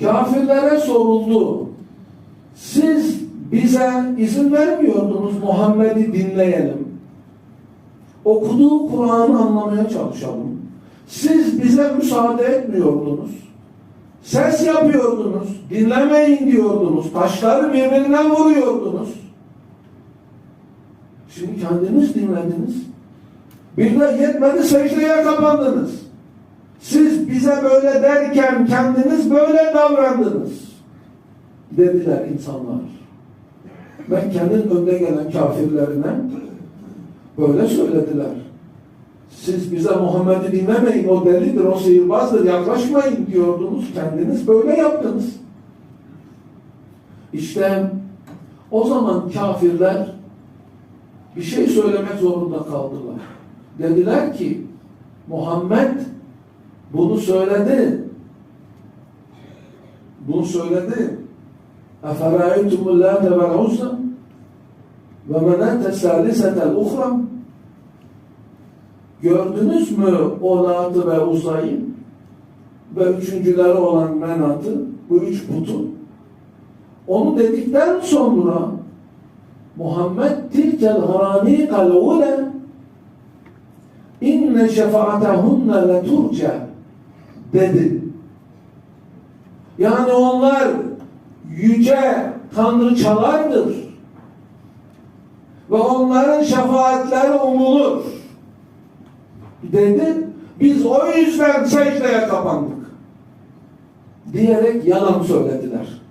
Kafirlere soruldu. Siz bize izin vermiyordunuz Muhammed'i dinleyelim. Okuduğu Kur'an'ı anlamaya çalışalım. Siz bize müsaade etmiyordunuz. Ses yapıyordunuz. Dinlemeyin diyordunuz. Taşları birbirine vuruyordunuz. Şimdi kendiniz dinlediniz. Bir de yetmedi secdeye kapandınız. Siz bize böyle derken kendiniz böyle davrandınız. Dediler insanlar. Mekke'nin önde gelen kafirlerine böyle söylediler. Siz bize Muhammed'i dinlemeyin, o delidir, o sihirbazdır, yaklaşmayın diyordunuz. Kendiniz böyle yaptınız. İşte o zaman kafirler bir şey söylemek zorunda kaldılar. Dediler ki Muhammed bunu söyledi. Bunu söyledi. اَفَرَايْتُمُ اللّٰهَ وَالْعُزَّى وَمَنَاتَ السَّالِسَةَ الْاُخْرَى Gördünüz mü o Lat'ı ve Uzay'ı ve üçüncüleri olan Menat'ı, bu üç putu? Onu dedikten sonra Muhammed tilkel garanikal ule inne şefaatehunne le turca dedi. Yani onlar yüce tanrıçalardır. Ve onların şefaatleri umulur. Dedi. Biz o yüzden secdeye kapandık. Diyerek yalan söylediler.